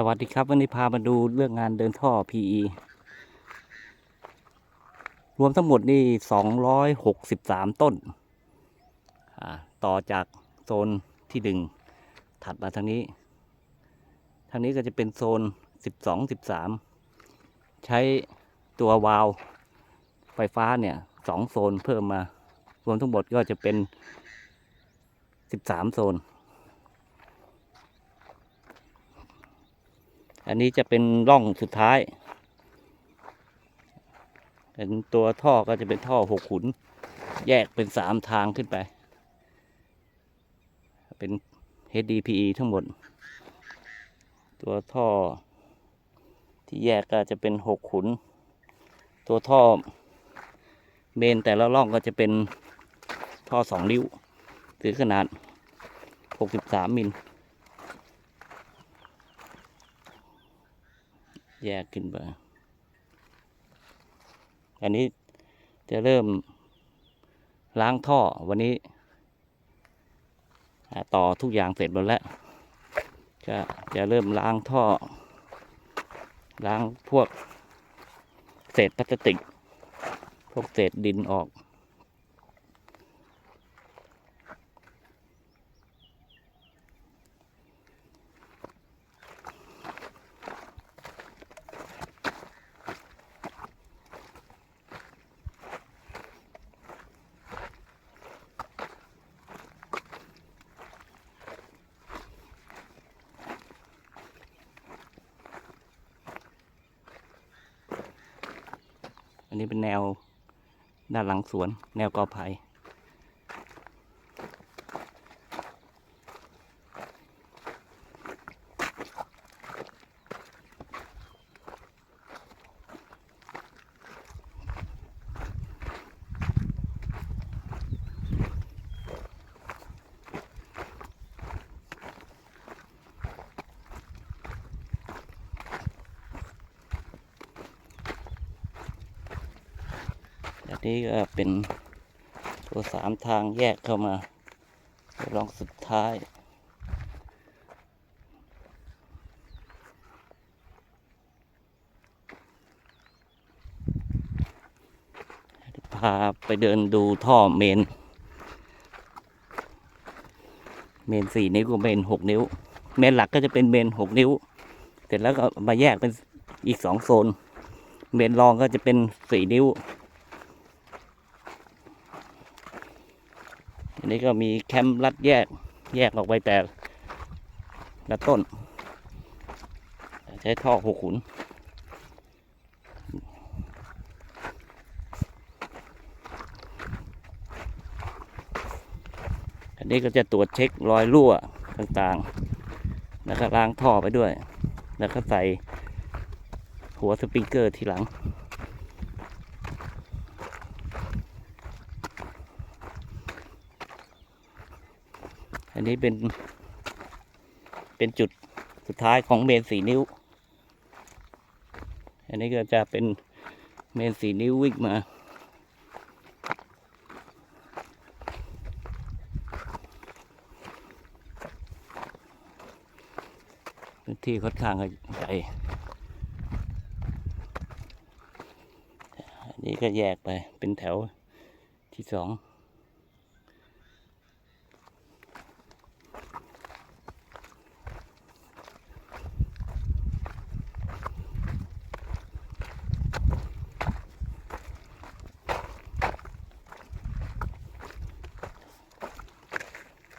สวัสดีครับ วันนี้พามาดูเรื่องงานเดินท่อ PE รวมทั้งหมดนี่ 263 ต้นอ่าต่อจากโซนที่หนึ่งถัดมาทางนี้ ทางนี้ก็จะเป็นโซน 12 13 ใช้ตัววาล์วไฟฟ้าเนี่ยสองโซนเพิ่มมา รวมทั้งหมดก็จะเป็น 13 โซน อันนี้จะเป็นร่องสุดท้ายเป็นตัวท่อก็จะเป็นท่อหกขุน แยกเป็นสามทางขึ้นไป เป็น HDPE ทั้งหมด ตัวท่อ ที่แยกก็จะเป็นหกขุน ตัวท่อเมนแต่ละร่องก็จะเป็นท่อสองนิ้วถือขนาดหกสิบสามมิล แยกขึ้นไปอันนี้จะเริ่มล้างท่อวันนี้ ต่อทุกอย่างเสร็จหมดแล้ว ก็จะเริ่มล้างท่อ ล้างพวกเศษพลาสติก พวกเศษดินออก อันนี้เป็นแนวด้านหลังสวน แนวกอไผ่ นี้ก็เป็นตัวสามทางแยกเข้ามาลองสุดท้ายพาไปเดินดูท่อเมน เมนสี่นิ้วกับเมนหกนิ้ว เมนหลักก็จะเป็นเมนหกนิ้ว เสร็จแล้วก็มาแยกเป็นอีกสองโซน เมนรองก็จะเป็นสี่นิ้ว นนี้ก็มีแคมป์รัดแยกแยกออกไปแต่ละต้น ใช้ท่อหกขุน อันนี้ก็จะตรวจเช็ครอยรั่วต่างๆ แล้วก็ล้างท่อไปด้วย แล้วก็ใส่หัวสปริงเกอร์ทีหลัง อันนี้เป็น เป็นจุดสุดท้ายของเมนสี่นิ้ว อันนี้ก็จะเป็นเมนสี่นิ้ววิ่งมา ที่ค่อนข้างใหญ่อันนี้ก็แยกไปเป็นแถวที่สอง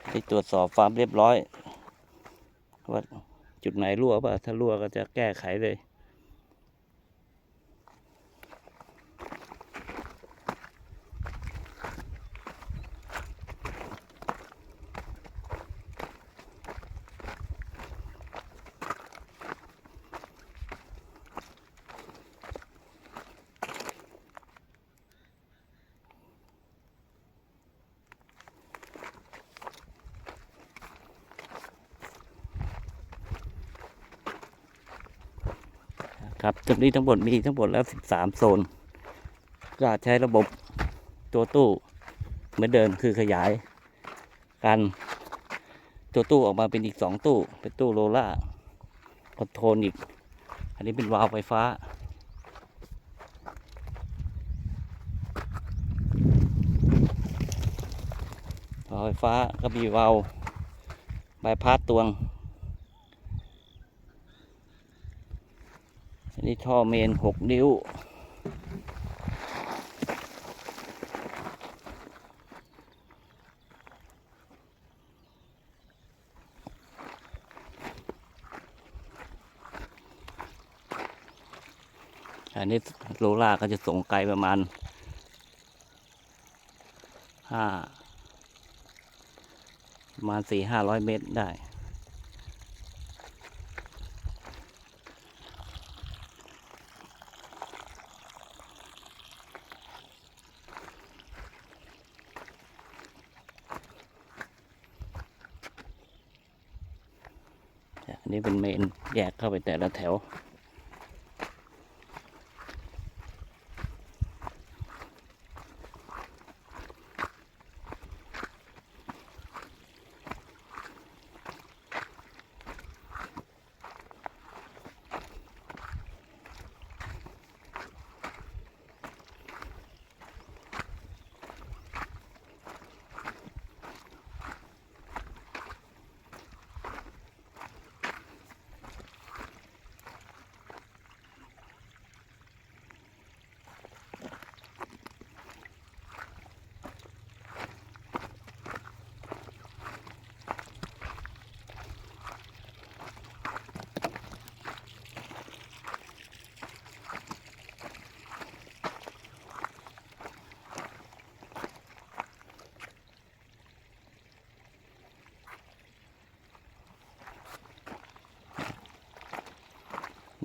ไปตรวจสอบความเรียบร้อยว่าจุดไหนรั่วป่ะถ้ารั่วก็จะแก้ไขเลย ครับจุดนี้ทั้งหมดมีทั้งหมดแล้ว 13 โซน ก็ใช้ระบบตัวตู้เหมือนเดิมคือขยายการตัวตู้ออกมาเป็นอีก 2 ตู้ เป็นตู้โรล่าคอนโทรลอีก อันนี้เป็นวาล์วไฟฟ้า วาล์วไฟฟ้าก็มีวาล์วใบายพาสตวง อันนี้ท่อเมนหกนิ้ว อันนี้โลล่าก็จะส่งไกลประมาณห้าประมาณสี่ห้าร้อยเมตรได้ นี่เป็นเมนแยกเข้าไปแต่ละแถว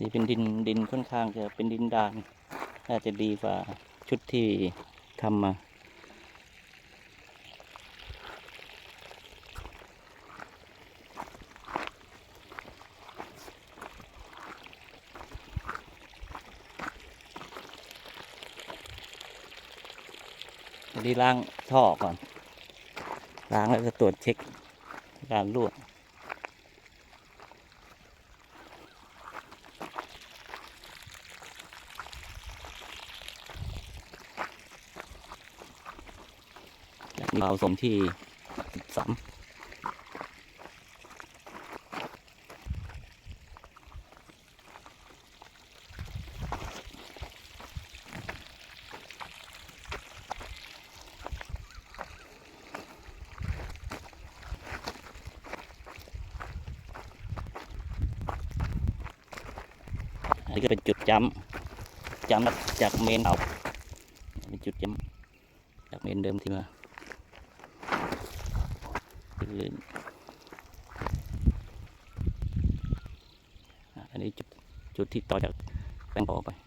นี่เป็นดินดินค่อนข้างจะเป็นดินดาน น่าจะดีกว่าชุดที่ทำมาอันนี้ล้างท่อก่อน ล้างแล้วก็ตรวจเช็คการรั่ว นี้เราสมที่สามนนี้ก็เป็นจุดจำจำจากเมนเอาเป็นจุดจำจากเมนเดิมที่มา ลื่นอันนี้จุดจุดที่ต่อจากแป้งพอไป